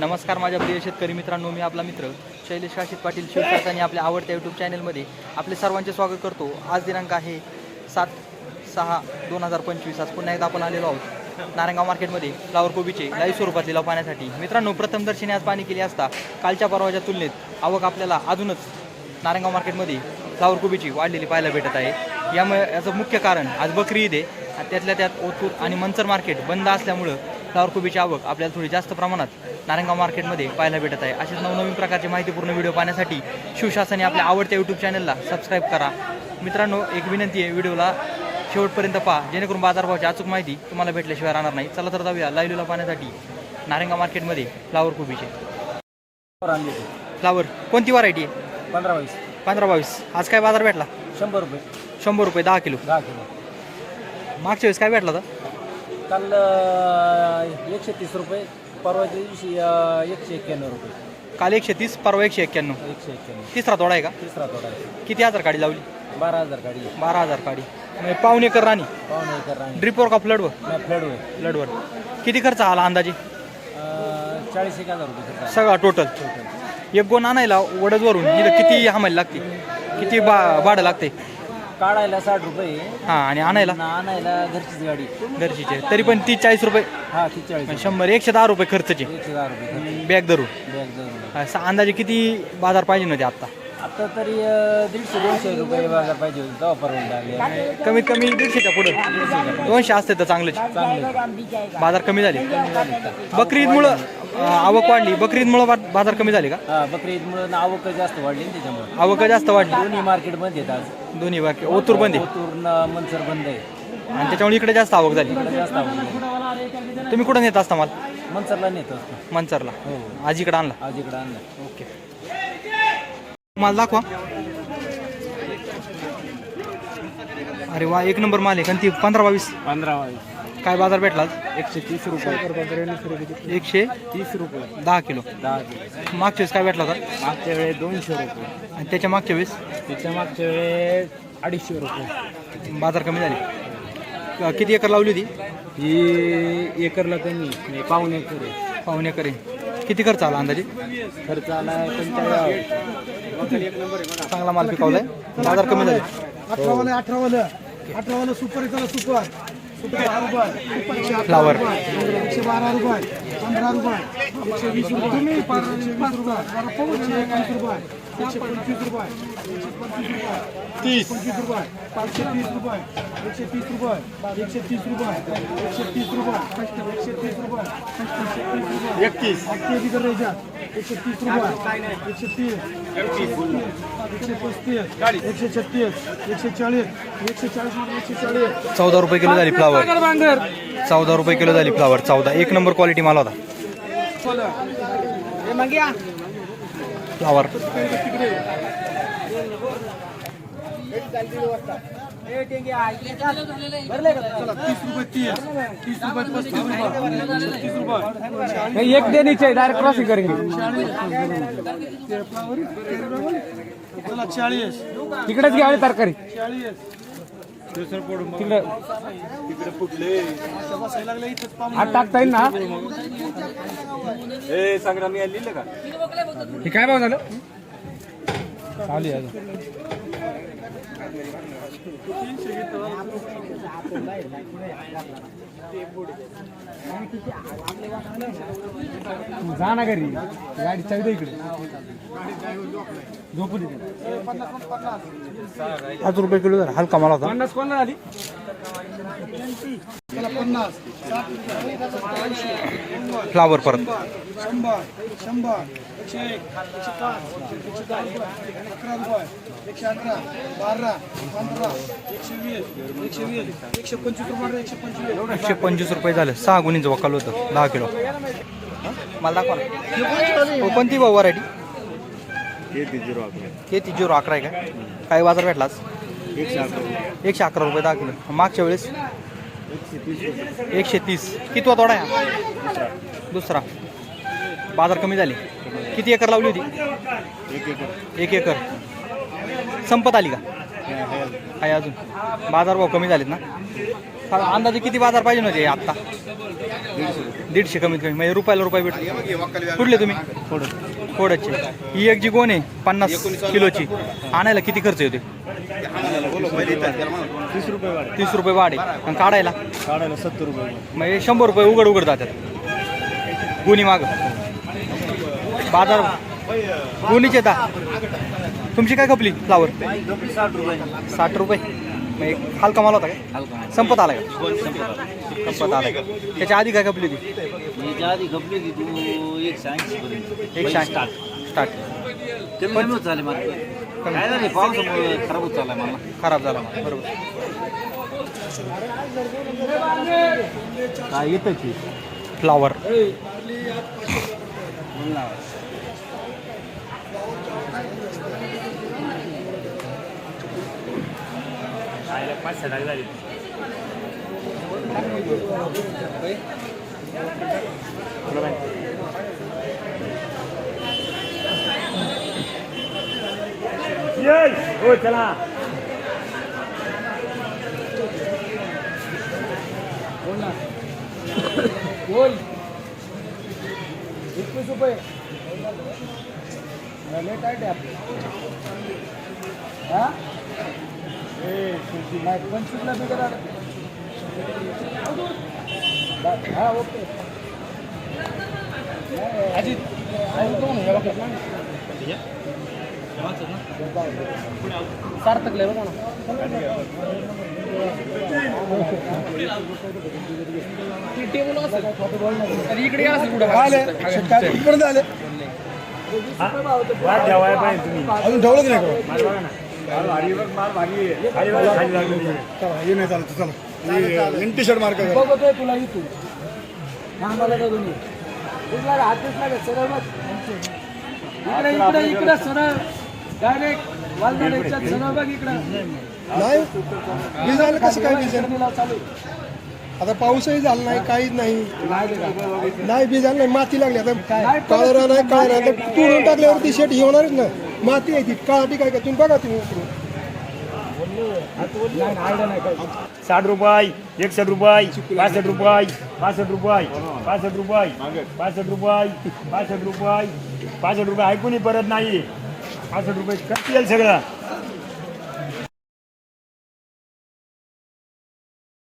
नमस्कार माझ्या प्रिय शेतकरी मित्रांनो मी आपला मित्र शैलेश काशित पाटील शिवशास्त्रांनी आपल्या आवडत्या यूट्यूब चॅनलमध्ये आपले सर्वांचे स्वागत करतो. आज दिनांक आहे सात सहा दोन हजार पंचवीस. आज पुन्हा एकदा आपण आलेलो आहोत नारायणगाव मार्केटमध्ये फ्लावर कोबीचे लाईव्ह स्वरूपात लिलाव पाहण्यासाठी. मित्रांनो प्रथमदर्शनी आज पाणी केली असता कालच्या परवाच्या तुलनेत आवक आपल्याला अजूनच नारायणगाव मार्केटमध्ये फ्लावर कोबीची वाढलेली पाहायला भेटत आहे. यामुळे याचं मुख्य कारण आज बकरी ईद आहे. त्यातल्या त्यात ओतूर आणि मंचर मार्केट बंद असल्यामुळं फ्लावर कोबीची आवक आपल्याला थोडी जास्त प्रमाणात नारायणगाव मार्केटमध्ये पाहायला भेटत आहे. असेच नवनवीन प्रकारचे माहितीपूर्ण व्हिडिओ पाहण्यासाठी शिवशासनाने आपल्या आवडत्या यूट्यूब चॅनलला सबस्क्राईब करा. मित्रांनो एक विनंती आहे व्हिडिओला शेवटपर्यंत पहा. जेणेकरून बाजारभावाची अचूक माहिती तुम्हाला भेटल्याशिवाय राहणार नाही. चला तर जाऊया लाईव्हला पाहण्यासाठी नारायणगाव मार्केटमध्ये फ्लावर कोबीचे फ्लावर कोणती व्हरायटी आहे? पंधरा बावीस पंधरा बावीस आज काय बाजार भेटला? शंभर रुपये. शंभर रुपये दहा किलो. दहा किलो. मागच्या वेळेस काय भेटला होता? काल एकशे तीस रुपये परवाच्या दिवशी एकशे एक्क्याण्णव रुपये. काल एकशे तीस परवा एकशे एक्क्याण्णव एकशे एक्क्याण्णव तिसरा तोडा आहे का? तिसरा तोडा आहे. किती हजार काढी लावली? बारा हजार गाडी आहे. बारा हजार काढी म्हणजे पाऊण एकर राणी. पावणे एकर राणी. ड्रिपवर का फ्लडवर नाही फ्लड होय फ्लडवर किती खर्च आला अंदाजे? चाळीस एक हजार रुपये खर्च. सगळा टोटल Total. एक गोण आणायला वडजवरून इथं किती हमाली लागते? किती बा भाडं लागते? काढायला साठ रुपये. हां आणि आणायला? आणि आणायला घरचीच गाडी. घरचीचे तरी पण तीस चाळीस रुपये. हा ती चाळीस. शंभर एकशे दहा रुपये खर्चचे. एकशे दहा रुपये बॅग धरून. बॅग धरून. असं अंदाजे किती बाजार पाहिजे नव्हते आत्ता आता तरी दीडशे दोनशे रुपये पाहिजे होते तेव्हा आले कमीत कमी दीडशेच्या पुढं. दोनशे असते तर चांगलंच. चांगले बाजार कमी झाले. बकरी ईदमुळं आवक वाढली. बकरी ईदमुळं बा- बाजार कमी झाले का? हा बकरी ईदमुळे आवक जास्त वाढली ना त्याच्यामुळे. आवक जास्त वाढली. दोन्ही मार्केट बंद आहेत आज. दोन्ही बाकी ओतूर बंद आहे. ओतूर मनसर बंद आहे. आणि त्याच्यामुळे इकडे जास्त आवक झाली. इकडे जास्त आवक. तुम्ही कुठं नेत असता माल? मनसरला नेत असतो. मनसरला हो. आज इकडे आणला. आज इकडे आणलं. ओके. माल दाखवा. अरे वा एक नंबर माल आहे कारण ती पंधरा बावीस. पंधरा काय बाजार भेटला? एकशे तीस रुपये. एकशे तीस रुपये. दहा किलो. दहा किलो. मागच्या वेळेस काय भेटला होता? मागच्या वेळेस दोनशे रुपये. आणि त्याच्या मागच्या वेळेस? त्याच्या मागच्या वेळेस अडीचशे रुपये. बाजार कमी झाले. किती एकर लावली होती? ही एकरला कमी पाऊन एकर पाहुणे एकर आहे. किती खर्च आला अंदाजे? खर्च आला चांगला माल पिकवलाय. बाजार कमी झाले. अठरावाला अठरावाला. अठरावाला सुपर येतं सुपर. सुपर दहा रुपये. फ्लावर एकशे बारा रुपये. पंधरा रुपये. एकशे वीस रुपये. एकशे एकशे एकवीस रुपये एकशे पंचवीस रुपये. एकशे पंचवीस रुपये तीस पंचवीस रुपये. पाचशे तीस रुपये. एकशे तीस रुपये. एकशे तीस रुपये. एकशे तीस रुपये. एकशे तीस रुपये. एकशे तीस रुपये. एकतीस एकशे तीस रुपये. एकशे तीस. एकशे पस्तीस. एकशे छत्तीस. एकशे चाळीस. एकशे चाळीस एकशे चाळीस. चौदा रुपये किलो झाली फ्लावर चौदा रुपये किलो झाली फ्लावर चौदा. एक नंबर क्वालिटी माल होता. फ्लावर एक दे नीचे डायरेक्ट क्रॉसिंग करेंगे. तिकडेच घ्यावे तरकारी. चाळीस. तिकडे. बसायला लागले इथंच पाहून हात टाकता येईल ना? हे काय भाव झालं? चालू आहे. जा ना घरी. गाडी दे इकडे. झोपू दे. पाच रुपये किलो झाला. हलका माल होता पन्नास कोणाला आली? चला फ्लावर परत शंभर शंभर. एकशे एक एकशे पाच एकशे दहा अकरा रुपये एकशे अकरा बारा पंधरा एकशे वीस एकशे वीस एकशे पंचवीस रुपये एकशे पंचवीस एकशे पंचवीस रुपये झालं. सहा गुणीचं वकाल होतं दहा किलो. मला दाखवा हो, कोणती भाऊ व्हरायटी हे ती झिरो अकरा. आहे का? काय बाजार भेटलाच एकशे अकरा रुपये दहा किलो. मागच्या वेळेस? एकशे तीस. कितवा तोडा? दुसरा. बाजार कमी झाले. किती एकर लावली होती? एक एकर. संपत आली का? आहे अजून. बाजार भाव कमी झालेत ना? अंदाजे किती बाजार पाहिजे नव्हते आत्ता? दीडशे. कमीत कमी. म्हणजे रुपयाला रुपये भेटतो कुठले तुम्ही? खोडचे ही एक जी गोण आहे पन्नास किलोची. आणायला किती खर्च येते तीस रुपये वाढ. तीस रुपये वाढ आहे. आणि काढायला? काढायला सत्तर रुपये म्हणजे शंभर रुपये उघड उघड जातात. गुणी माग. बाजार गुणीचे दा. तुमची काय खपली फ्लावर साठ रुपये. साठ रुपये मग एक हलका माल होता काय? संपत आला का? संपत आला. का? त्याच्या आधी काय खपली ती याच्या आधी खपली की तू एकशे ऐंशी पर्यंत. एक स्टार्ट. स्टार्ट. कमी कमी होत मला. काय झाले पावसामुळे खराब होत चाललाय मला. खराब झाला माल. बरोबर. काय येतं की? फ्लावर पाच सहा झाली हो चला. बोल एकवीस रुपये लेट आहे आपले हा नाही पंचवीसला बिगर हा ओके अजित सार्थक लय बघा इकडे आले इकडे आले वाट ठेवाय पाहिजे तुम्ही अजून ठेवलंच नाही हे नाही चालत चला. टी शर्ट मार्क बघतोय तुला इथून थांबाला का तुम्ही तुला हातच लागत सरळ बघ. इकडे इकडे इकडे सरळ. डायरेक्ट वालदाड्याच्या सरळ बघ इकडं. नाही. डिझाईन कसं काय डिझाईन चालू. आता पाऊसही झाला नाही काहीच नाही. नाही नाही बिजाल नाही माती लागली. आता कळरा नाही कळरा तुडून टाकल्यावरती शेट हे होणारच ना माती आहे ती काळाटी काय का तुम्ही बघा तुम्ही उतरून साठ रुपये एकसष्ट रुपये पासष्ट रुपये पासष्ट रुपये पासष्ट रुपये पासष्ट रुपये पासष्ट रुपये पासष्ट रुपये. ऐकूनही परत नाही. पासष्ट रुपये करता येईल सगळं?